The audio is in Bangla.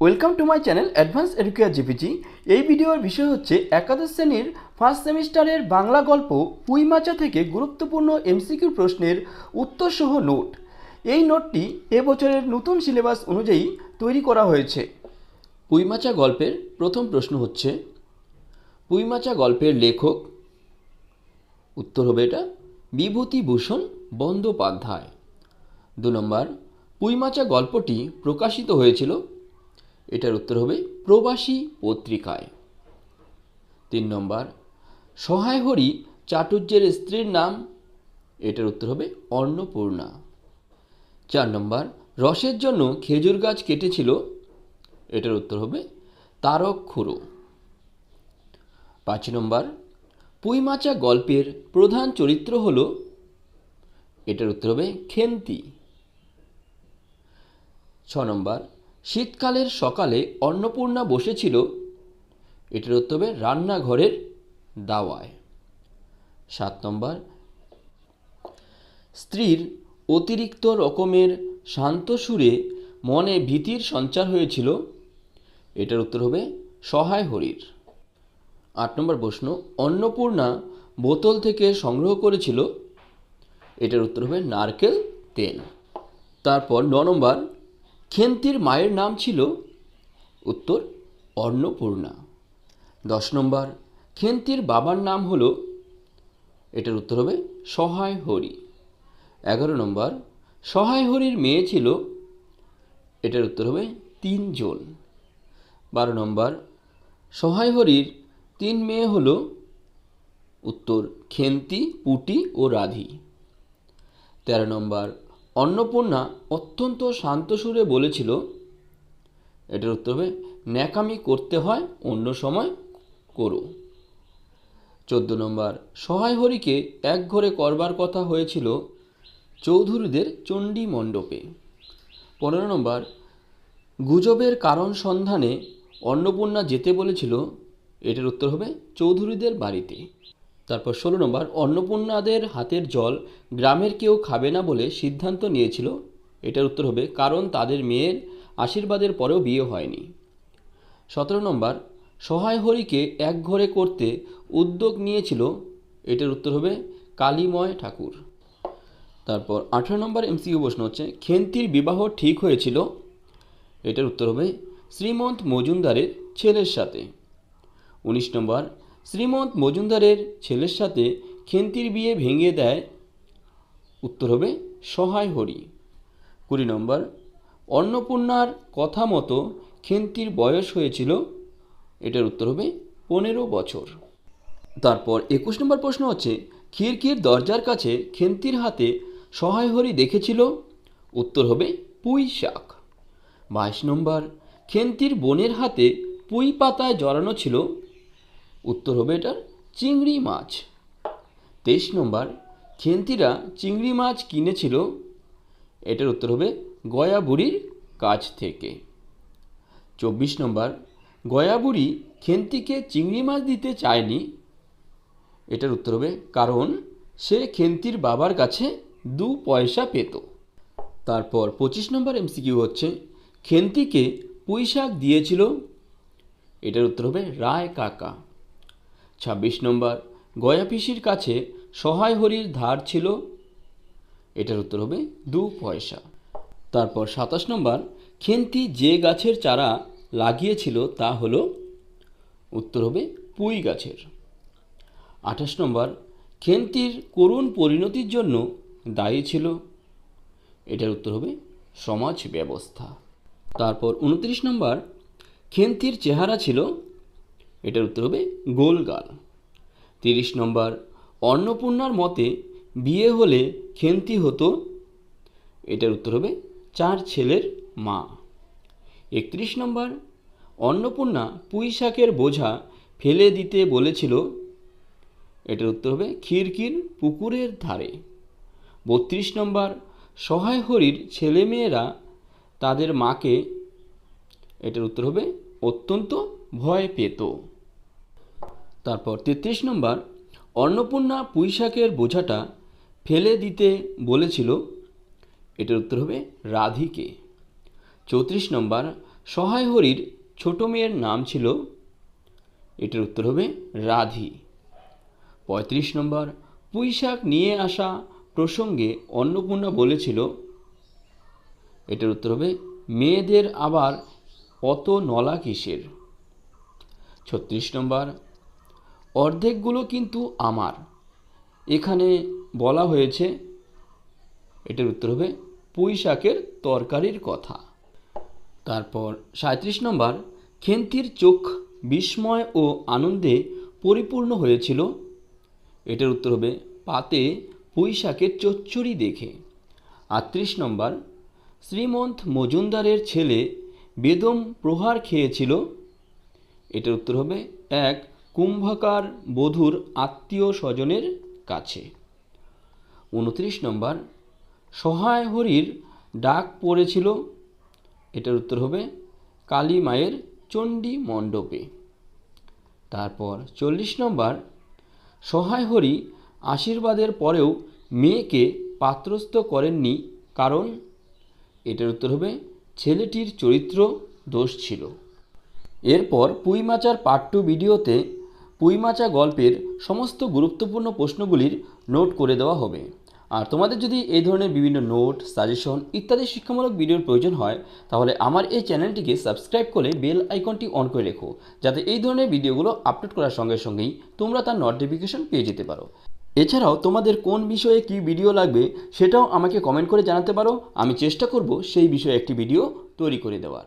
Welcome to my channel advance Educare GPG এই ভিডিওর বিষয় হচ্ছে একাদশ শ্রেণির ফার্স্ট সেমিস্টারের বাংলা গল্প পুইমাচা থেকে গুরুত্বপূর্ণ এমসিকিউ প্রশ্নের উত্তরসহ নোট। এই নোটটি এবছরের নতুন সিলেবাস অনুযায়ী তৈরি করা হয়েছে। পুইমাচা গল্পের প্রথম প্রশ্ন হচ্ছে পুইমাচা গল্পের লেখক? উত্তর হবে এটা, বিভূতিভূষণ বন্দ্যোপাধ্যায়। দু নম্বর পুইমাচা গল্পটি প্রকাশিত হয়েছিল এটার উত্তর হবে প্রবাসী পত্রিকায়। তিন নম্বর, সহায় হরি চাটুর্যের স্ত্রীর নাম, এটার উত্তর হবে অন্নপূর্ণা। চার নম্বর, রসের জন্য খেজুর গাছ কেটেছিল, এটার উত্তর হবে তারক খুড়ো। পাঁচ নম্বর, পুইমাচা গল্পের প্রধান চরিত্র হল, এটার উত্তর হবে খেন্তি। ছ নম্বর শীতকালের সকালে অন্নপূর্ণা বসেছিল এটার উত্তর হবে রান্নাঘরের দাওয়ায়। সাত নম্বর, স্ত্রীর অতিরিক্ত রকমের শান্ত সুরে মনে ভীতির সঞ্চার হয়েছিল। এটার উত্তর হবে সহায় হরির। আট নম্বর প্রশ্ন, অন্নপূর্ণা বোতল থেকে সংগ্রহ করেছিল? এটার উত্তর হবে নারকেল তেল। তারপর ন নম্বর খেন্তির মায়ের নাম ছিল উত্তর অন্নপূর্ণা। দশ নম্বর, খেন্তির বাবার নাম হল, এটার উত্তর হবে সহায় হরি। এগারো নম্বর, সহায় হরির মেয়ে ছিল, এটার উত্তর হবে তিনজন। বারো নম্বর, সহায় হরির তিন মেয়ে হল, উত্তর খেন্তি, পুটি ও রাধি। তেরো নম্বর অন্নপূর্ণা অত্যন্ত শান্ত সুরে বলেছিল, এটার উত্তর হবে, ন্যাকামি করতে হয়, অন্য সময় করো। চোদ্দ নম্বর সহায় হরিকে এক ঘরে করবার কথা হয়েছিল চৌধুরীদের চণ্ডী মণ্ডপে। পনেরো নম্বর, গুজবের কারণ সন্ধানে অন্নপূর্ণা যেতে বলেছিল, এটার উত্তর হবে চৌধুরীদের বাড়িতে। তারপর ষোলো নম্বর, অন্নপূর্ণাদের হাতের জল গ্রামের কেউ খাবে না বলে সিদ্ধান্ত নিয়েছিল। এটার উত্তর হবে, কারণ তাদের মেয়ের আশীর্বাদের পরেও বিয়ে হয়নি। সতেরো নম্বর সহায় হরিকে এক ঘরে করতে উদ্যোগ নিয়েছিল। এটার উত্তর হবে, কালীময় ঠাকুর। তারপর আঠেরো নম্বর এমসিকিউ প্রশ্ন হচ্ছে, খেন্তির বিবাহ ঠিক হয়েছিল? এটার উত্তর হবে, শ্রীমন্ত মজুমদারের ছেলের সাথে। উনিশ নম্বর শ্রীমন্ত মজুমদারের ছেলের সাথে খেন্তির বিয়ে ভেঙে দেয়, উত্তর হবে সহায় হরি। কুড়ি নম্বর, অন্নপূর্ণার কথা মতো খেন্তির বয়স হয়েছিল, এটার উত্তর হবে পনেরো বছর। তারপর একুশ নম্বর প্রশ্ন হচ্ছে, খিড়কির দরজার কাছে খেন্তির হাতে সহায় হরি দেখেছিল? উত্তর হবে পুঁই শাক। বাইশ নম্বর, খেন্তির বোনের হাতে পুঁই পাতায় জড়ানো ছিল? উত্তর হবে এটার চিংড়ি মাছ। তেইশ নম্বর, খেন্তিরা চিংড়ি মাছ কিনেছিল, এটার উত্তর হবে গয়া বুড়ির কাছ থেকে। চব্বিশ নম্বর গয়া বুড়ি খেন্তিকে চিংড়ি মাছ দিতে চায়নি, এটার উত্তর হবে কারণ সে খেন্তির বাবার কাছে দু পয়সা পেত। তারপর পঁচিশ নম্বর এমসিকিউ হচ্ছে, খেন্তিকে পুঁই শাক দিয়েছিল, এটার উত্তর হবে রায় কাকা। ছাব্বিশ নম্বর, গয়া পিসির কাছে সহায় হরির ধার ছিল। এটার উত্তর হবে দু পয়সা। তারপর সাতাশ নম্বর, খেন্তি যে গাছের চারা লাগিয়েছিল তা হলো, উত্তর হবে পুঁই গাছের। আঠাশ নম্বর, খেন্তির করুণ পরিণতির জন্য দায়ী ছিল। এটার উত্তর হবে সমাজ ব্যবস্থা। তারপর উনত্রিশ নম্বর, খেন্তির চেহারা ছিল এটার উত্তর হবে গোলগাল। তিরিশ নম্বর, অন্নপূর্ণার মতে বিয়ে হলে খেন্তি হতো, এটার উত্তর হবে চার ছেলের মা। একত্রিশ নম্বর, অন্নপূর্ণা পুঁই শাকের বোঝা ফেলে দিতে বলেছিল, এটার উত্তর হবে খিড়কির পুকুরের ধারে। বত্রিশ নম্বর, সহায় হরির ছেলেমেয়েরা তাদের মাকে, এটার উত্তর হবে অত্যন্ত ভয় পেত। তারপর তেত্রিশ নম্বর, অন্নপূর্ণা পুঁইশাকের বোঝাটা ফেলে দিতে বলেছিল। এটার উত্তর হবে রাধিকে। চৌত্রিশ নম্বর, সহায় হরির ছোট মেয়ের নাম ছিল, এটার উত্তর হবে রাধি। পঁয়ত্রিশ নম্বর, পুঁইশাক নিয়ে আসা প্রসঙ্গে অন্নপূর্ণা বলেছিল, এটার উত্তর হবে মেয়েদের আবার অত নলা কিসের। ছত্রিশ নম্বর অর্ধেকগুলো কিন্তু আমার। এখানে বলা হয়েছে, এটার উত্তর হবে পুঁই শাকের তরকারির কথা। তারপর সাঁত্রিশ নম্বর, খেন্তির চোখ বিস্ময় ও আনন্দে পরিপূর্ণ হয়েছিল। এটার উত্তর হবে, পাতে পুঁই শাকের চচ্চড়ি দেখে। আটত্রিশ নম্বর, শ্রীমন্ত মজুমদারের ছেলে বেদম প্রহার খেয়েছিল। এটার উত্তর হবে, এক কুম্ভকার বধূর আত্মীয় স্বজনের কাছে। উনত্রিশ নম্বর, সহায় হরির ডাক পড়েছিল। এটার উত্তর হবে কালী মায়ের চণ্ডী মণ্ডপে। তারপর চল্লিশ নম্বর, সহায় হরি আশীর্বাদের পরেও মেয়েকে পাত্রস্থ করেননি কারণ এটার উত্তর হবে ছেলেটির চরিত্র দোষ ছিল। এরপর পুইমাচার পার্ট টু ভিডিওতে পুইমাচা গল্পের সমস্ত গুরুত্বপূর্ণ প্রশ্নগুলির নোট করে দেওয়া হবে। আর তোমাদের যদি এই ধরনের বিভিন্ন নোট, সাজেশন ইত্যাদি শিক্ষামূলক ভিডিওর প্রয়োজন হয়, তাহলে আমার এই চ্যানেলটিকে সাবস্ক্রাইব করে বেল আইকনটি অন করে রেখো, যাতে এই ধরনের ভিডিওগুলো আপলোড করার সঙ্গে সঙ্গেই তোমরা তার নোটিফিকেশন পেয়ে যেতে পারো। এছাড়াও তোমাদের কোন বিষয়ে কি ভিডিও লাগবে সেটাও আমাকে কমেন্ট করে জানাতে পারো। আমি চেষ্টা করব সেই বিষয়ে একটি ভিডিও তৈরি করে দেওয়ার।